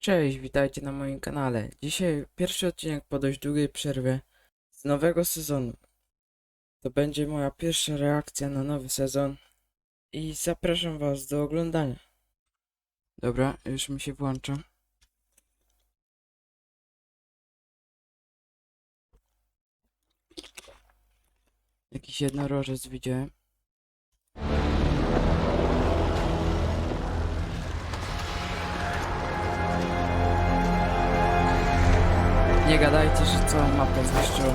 Cześć, witajcie na moim kanale. Dzisiaj pierwszy odcinek po dość długiej przerwie z nowego sezonu. To będzie moja pierwsza reakcja na nowy sezon i zapraszam was do oglądania. Dobra, już mi się włącza. Jakiś jednorożec widziałem. Nie gadajcie, że całą mapę zniszczył.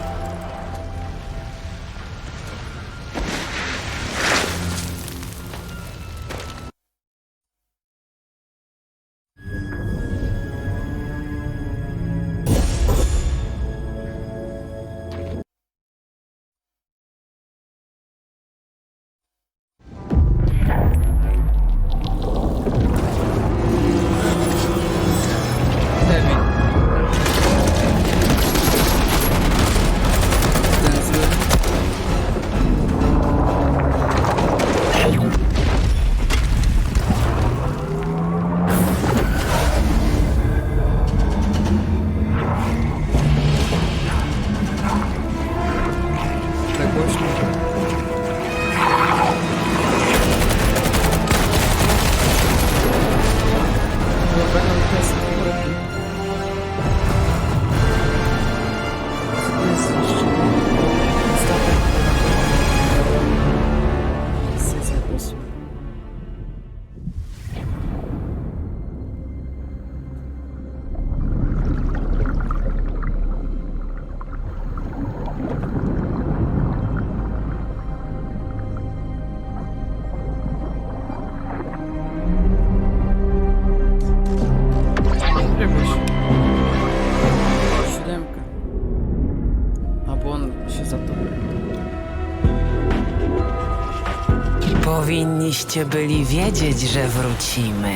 Powinniście byli wiedzieć, że wrócimy.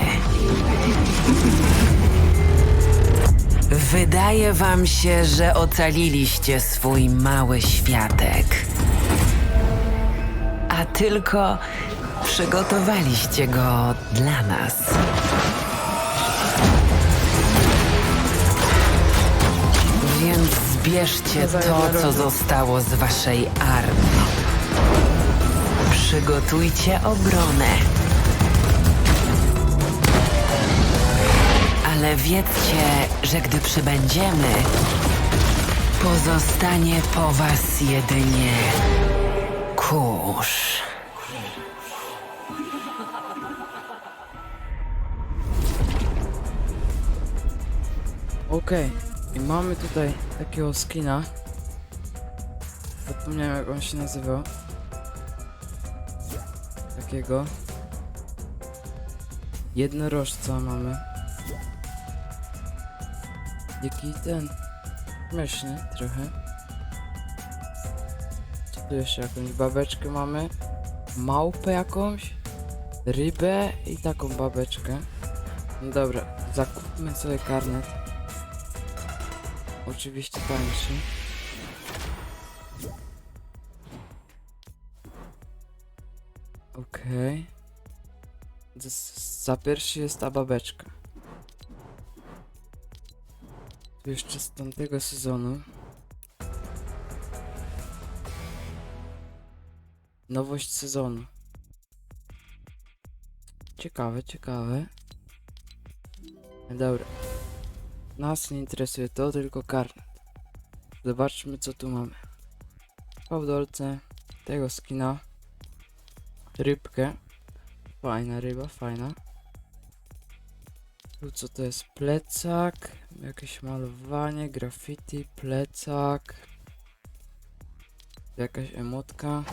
Wydaje wam się, że ocaliliście swój mały światek. A tylko przygotowaliście go dla nas. Więc zbierzcie to, co zostało z waszej armii. Przygotujcie obronę. Ale wiedzcie, że gdy przybędziemy, pozostanie po was jedynie kurz. Okej. I mamy tutaj takiego skina. Zapomniałem jak on się nazywał. Takiego. Jednorożca mamy. Jaki ten. Śmieszny trochę. Co tu jeszcze jakąś babeczkę mamy? Małpę jakąś? Rybę i taką babeczkę. No dobra, zakupmy sobie karnet. Oczywiście tańszy. Okej. Z- Za pierwszy jest ta babeczka. Tu jeszcze z tamtego sezonu. Nowość sezonu. Ciekawe, ciekawe. Dobra. Nas nie interesuje to, tylko karnet. Zobaczmy co tu mamy. Pałdolce, tego skina, rybkę. Fajna ryba, fajna. Tu co to jest? Plecak, jakieś malowanie, graffiti, plecak. Jakaś emotka.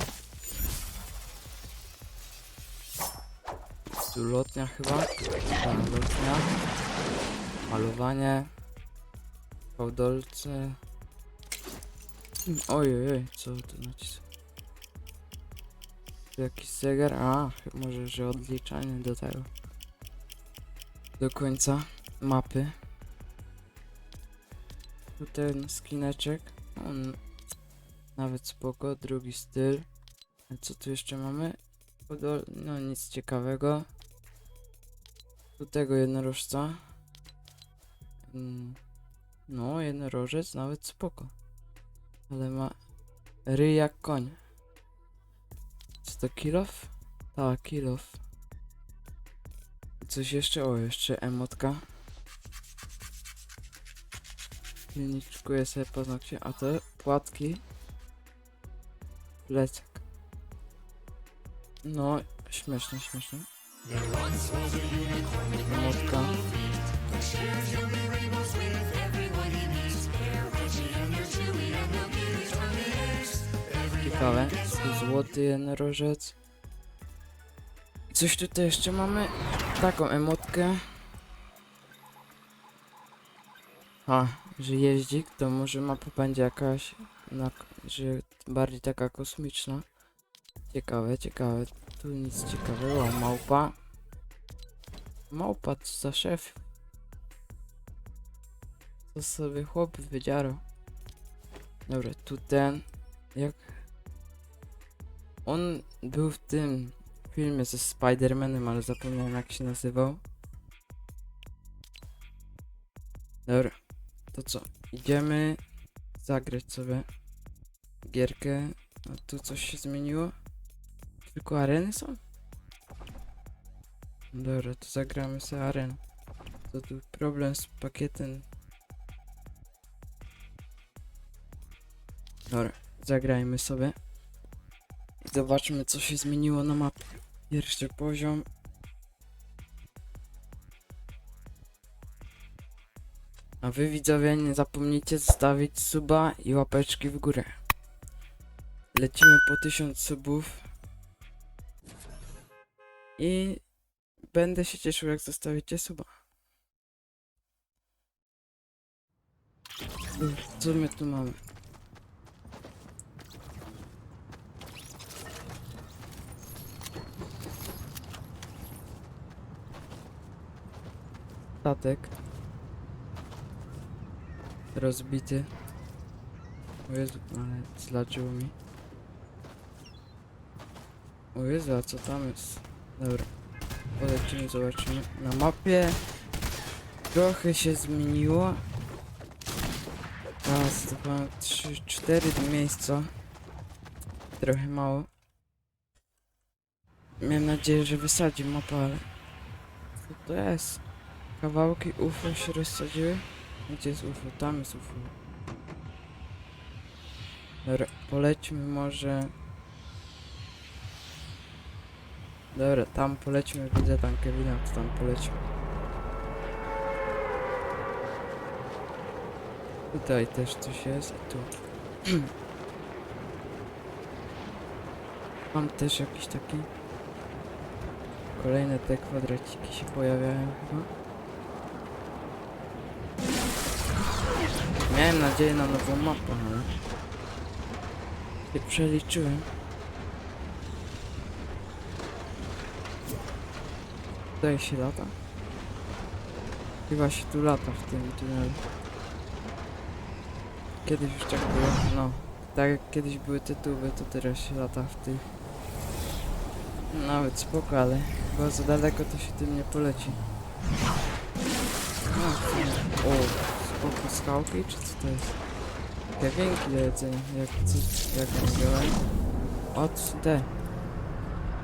Tu lotnia chyba. Tak, lotnia. Malowanie. Fałdolce. Ojej, oj, co to nacis? Tu Jakiś zegar? A, może, że odliczanie do tego. Do końca mapy. Tu ten skineczek. On nawet spoko, drugi styl. A co tu jeszcze mamy? Podol no nic ciekawego. Tu tego jednorożca. Mm, no, jednorożec nawet spoko. Ale ma ryj jak koń. Co to kilof? Tak, kilof. Coś jeszcze? O, jeszcze emotka. Pilniczkuję sobie paznokcie, a to płatki. Plecak. No, śmieszne, śmieszne. Emotka. Ciekawe. Tu Złoty jednorożec. Coś tutaj jeszcze mamy. Taką emotkę. A, że jeździk, to może mapa będzie jakaś, na, że bardziej taka kosmiczna. Ciekawe, ciekawe. Tu nic ciekawego. Małpa. Małpa, co za szef. Co sobie chłop wydziarał. Dobra, tu ten. Jak. On był w tym filmie ze Spider-Manem, ale zapomniałem jak się nazywał. Dobra, to co? Idziemy zagrać sobie gierkę. A tu coś się zmieniło? Tylko areny są? Dobra, to zagramy sobie arenę. To tu problem z pakietem. Dobra, zagrajmy sobie. Zobaczmy co się zmieniło na mapie. Pierwszy poziom. A wy widzowie nie zapomnijcie zostawić suba i łapeczki w górę. Lecimy po 1000 subów. I będę się cieszył jak zostawicie suba. Co my tu mamy? Statek. Rozbity. O Jezu, ale zlaczyło mi. O Jezu, a co tam jest? Dobra. Polecimy, zobaczymy. Na mapie trochę się zmieniło. Raz, dwa, trzy, cztery miejsca. Trochę mało. Miałem nadzieję, że wysadzi mapę, ale... Co to jest? Kawałki UFO się rozsadziły? Gdzie jest UFO? Tam jest UFO. Dobra, polećmy może... Dobra, tam polećmy, widzę tam Kevina, to tam polećmy. Tutaj też coś jest i tu. Mam też jakiś taki... Kolejne te kwadraciki się pojawiają chyba. Miałem nadzieję na nową mapę, ale... Nie przeliczyłem. Tutaj się lata. Chyba się tu lata w tym tunelu. Kiedyś już tak było, no. Tak jak kiedyś były tytuły, to teraz się lata w tych. Nawet spoko, ale chyba za daleko to się tym nie poleci. No, o, spoko skałki, czy co to jest? Gawienki do jedzenia, jak coś, jak mówiłem. Od te.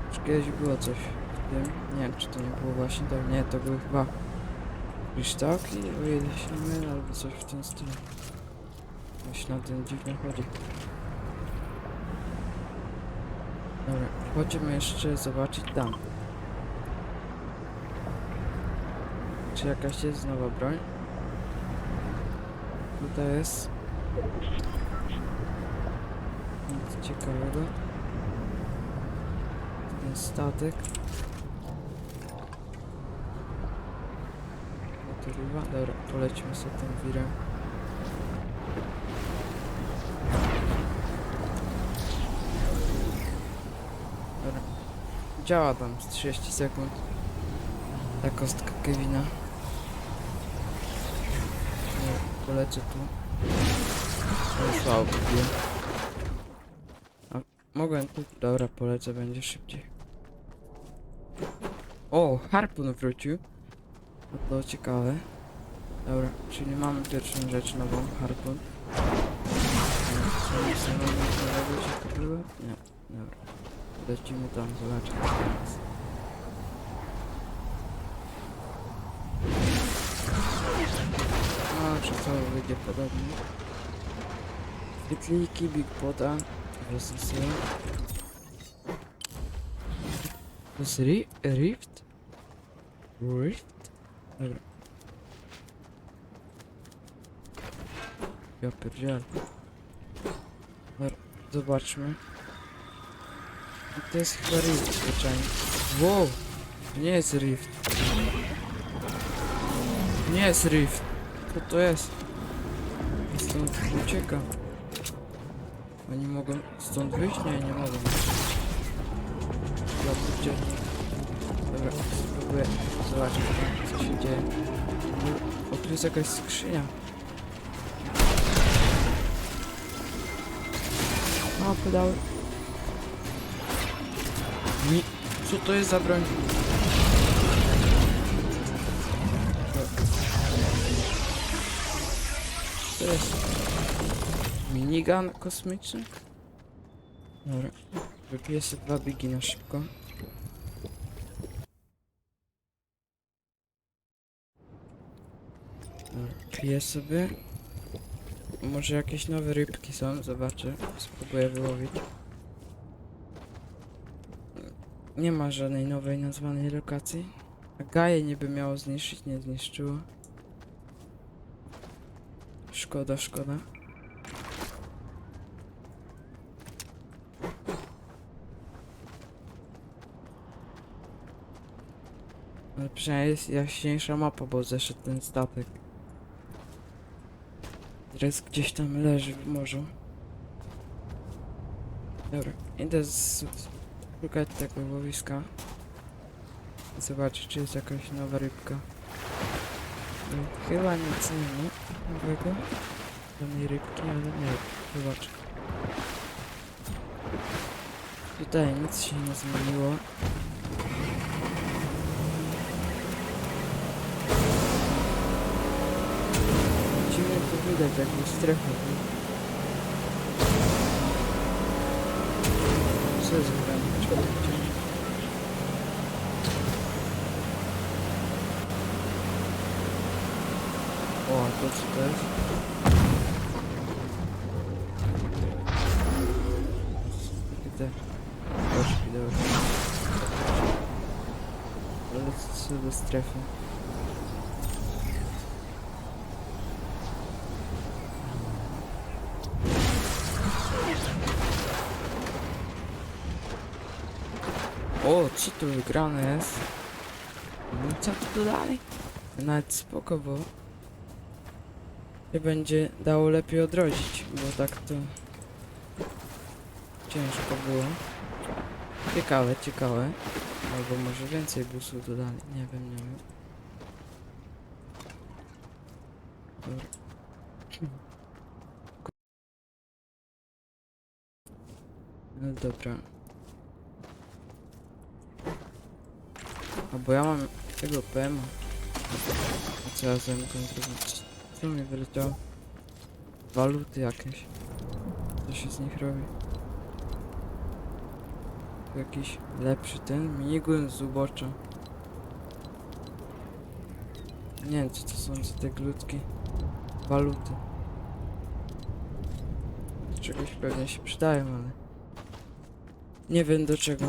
Już kiedyś było coś w tym. Nie wiem, czy to nie było właśnie to. Nie, to były chyba kryształki, o ile się mylę, albo coś w tym stylu. Właśnie na ten dziwnie chodzi. Dobra, chodźmy jeszcze zobaczyć tam. Czy jakaś jest nowa broń? Tutaj jest. Nic ciekawego. Ten statek. Dobra, polecimy sobie tym wirem. Dobra. Działa tam z 30 sekund. Ta kostka Kevina. Nie, polecę tu. Ale słabo. A mogłem tu. Dobra, polecę, będzie szybciej. O, harpun wrócił. No to ciekawe. Dobra, czyli mamy pierwszą rzecz nową, harpun. Nie, dobra. Lecimy tam, zobaczymy teraz. Że cały wyjdzie podobnie. Świetliki, Big Resistor. To jest ri Rift? Rift? Dobra. Ja pierdzielę. Dobra, zobaczmy. To jest chyba Rift zwyczajnie. Wow! Nie jest Rift. Nie jest Rift. Co to jest? Stąd uciekam. Oni mogą stąd wyjść? Nie, nie mogą. Gdzie? Dobra, spróbuję zobaczyć co się dzieje. O, tu jest jakaś skrzynia. O, pedały. Mi... Co to jest za broń? To jest? Minigun kosmiczny? Dobra. Wypiję sobie dwa bigi na szybko. Dobra, piję sobie. Może jakieś nowe rybki są, zobaczę. Spróbuję wyłowić. Nie ma żadnej nowej nazwanej lokacji. A Gaje niby miało zniszczyć, nie zniszczyło. Szkoda, szkoda. Ale przynajmniej jest jaśniejsza mapa, bo zeszedł ten statek. Teraz gdzieś tam leży w morzu. Dobra, idę szukać tego łowiska. Zobaczyć, czy jest jakaś nowa rybka. No, chyba nic nie ma nowego. Żadnej rybki, ale nie Zobacz. Tutaj nic się nie zmieniło. Dziwnie to widać, jakby strefa. nie? Co jest grane? Czemu jest? Gdzie? Co do strefy? O, co tu wygrane jest? No co tu dodali? Nawet spoko, bo się będzie dało lepiej odrodzić, bo tak to ciężko było. Ciekawe, ciekawe. Albo może więcej busów dodali, nie wiem, nie wiem. No dobra. A bo ja mam tego PM-a. A co ja zamykam zrobić? Co mi wyleciało? Waluty jakieś. Co się z nich robi? Jakiś lepszy ten minigun z ubocza. Nie wiem co to są za te glutki. Waluty. Do czegoś pewnie się przydają, ale... Nie wiem do czego.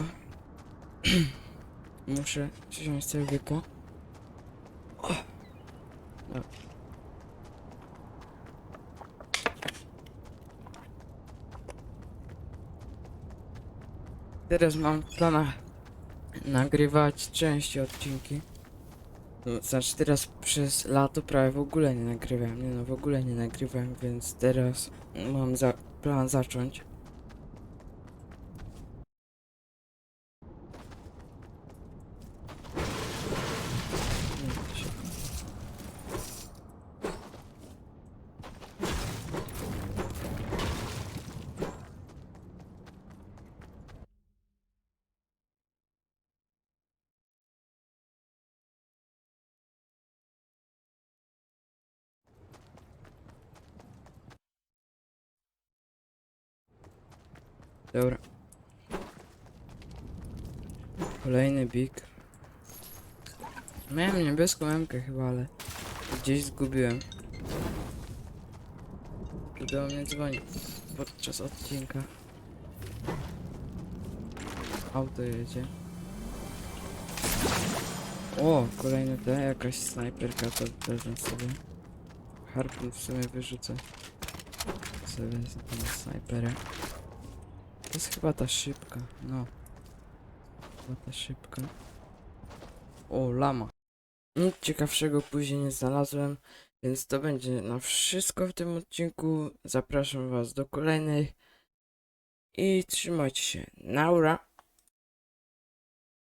Muszę wziąć sobie łyka. O! No. Teraz mam w planach nagrywać częściej odcinki. No, Znaczy teraz przez lato prawie w ogóle nie nagrywałem, nie no w ogóle nie nagrywałem, więc teraz mam za plan zacząć. Dobra. Kolejny big. Miałem niebieską memkę chyba, ale gdzieś zgubiłem. Tu do mnie podczas odcinka. Auto jedzie. O, kolejny D, jakaś snajperka, to wezmę sobie. Harpun w sumie wyrzucę. Sobie tą snajperę. To jest chyba ta szybka, no. Chyba ta szybka. O, lama. Nic ciekawszego później nie znalazłem, więc to będzie na wszystko w tym odcinku. Zapraszam was do kolejnej. I trzymajcie się. Naura!